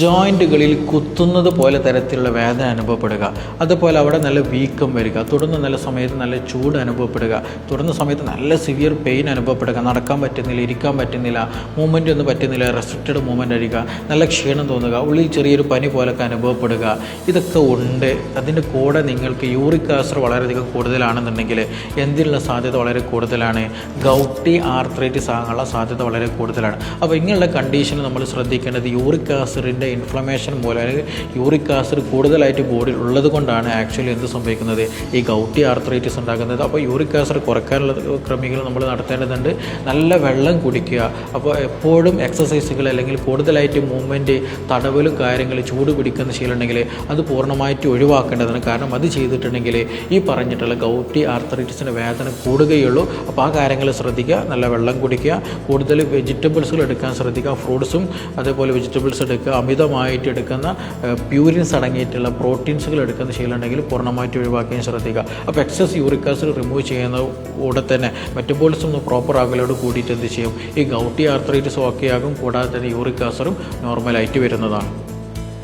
ജോയിന്റുകളിൽ കുത്തുന്നത് പോലെ തരത്തിലുള്ള വേദന അനുഭവപ്പെടുക. അതുപോലെ അവിടെ നല്ല വീക്കം വരിക. തുടർന്ന് നല്ല സമയത്ത് നല്ല ചൂട് അനുഭവപ്പെടുക. തുടർന്ന സമയത്ത് നല്ല സിവിയർ പെയിൻ അനുഭവപ്പെടുക. നടക്കാൻ പറ്റുന്നില്ല ഇരിക്കാൻ പറ്റുന്നില്ല മൂവ്മെന്റ് ഒന്നും പറ്റുന്നില്ല റെസ്ട്രിക്റ്റഡ് മൂവ്മെന്റ് അടിക്കുക നല്ല ക്ഷീണം തോന്നുക ഉള്ളിൽ ചെറിയൊരു പനി പോലൊക്കെ അനുഭവപ്പെടുക. ഇതൊക്കെ ഉണ്ട്. അതിന്റെ കൂടെ നിങ്ങൾക്ക് യൂറിക് ആസിഡ് വളരെയധികം കൂടുതലാണെന്നുണ്ടെങ്കിൽ എന്തിനുള്ള സാധ്യത വളരെ കൂടുതലാണ്. ഗൗട്ടി ആർത്രൈറ്റിസ് ആകാനുള്ള സാധ്യത വളരെ കൂടുതലാണ്. അപ്പോൾ ഇങ്ങനെയുള്ള കണ്ടീഷനിൽ നമ്മൾ ശ്രദ്ധിക്കേണ്ടത് യൂറിക് ആസിഡിന്റെ ഇൻഫ്ലമേഷൻ മൂലം അല്ലെങ്കിൽ യൂറിക് ആസിഡ് കൂടുതലായിട്ട് ബോഡിയിൽ ഉള്ളത് കൊണ്ടാണ് ആക്ച്വലി എന്ത് സംഭവിക്കുന്നത്? ഈ ഗൗട്ടി ആർത്രൈറ്റിസ് ഉണ്ടാകുന്നത്. അപ്പോൾ യൂറിക് ആസിഡ് കുറയ്ക്കാനുള്ള ക്രമീകരണം നമ്മൾ നടത്തേണ്ടതുണ്ട്. നല്ല വെള്ളം കുടിക്കുക. അപ്പോൾ എപ്പോഴും എക്സസൈസുകൾ അല്ലെങ്കിൽ കൂടുതലായിട്ട് മൂവ്മെന്റ് തടവലും കാര്യങ്ങൾ ചൂട് പിടിക്കുന്ന ശീലമുണ്ടെങ്കിൽ അത് പൂർണമായിട്ട് ഒഴിവാക്കേണ്ടതാണ്. കാരണം അത് ചെയ്തിട്ടുണ്ടെങ്കിൽ ഈ പറഞ്ഞിട്ടുള്ള ഗൗട്ടി ആർത്രൈറ്റിസിന്റെ വേദന കൂടുകയുള്ളൂ. അപ്പോൾ ആ കാര്യങ്ങൾ ശ്രദ്ധിക്കുക. നല്ല വെള്ളം കുടിക്കുക. കൂടുതൽ വെജിറ്റബിൾസുകൾ എടുക്കാൻ ശ്രദ്ധിക്കുക. ഫ്രൂട്ട്സും അതേപോലെ വെജിറ്റബിൾസ് എടുക്കുക. അമിതമായിട്ട് എടുക്കുന്ന പ്യൂരിൻസ് അടങ്ങിയിട്ടുള്ള പ്രോട്ടീൻസുകൾ എടുക്കുന്ന ശീലമുണ്ടെങ്കിൽ പൂർണമായിട്ട് ഒഴിവാക്കുകയും ശ്രദ്ധിക്കുക. അപ്പോൾ എക്സസ് യൂറിക് ആസിഡ് റിമൂവ് ചെയ്യുന്ന കൂടെ തന്നെ മെറ്റബോളിസം ഒന്ന് പ്രോപ്പർ ആകലോട് കൂടിയിട്ട് എന്ത് ചെയ്യും? ഈ ഗൗട്ടി ആർത്രൈറ്റിസ് ഓക്കെ ആകും കൂടാതെ തന്നെ യൂറിക് ആസിഡും നോർമലായിട്ട് വരുന്നതാണ്.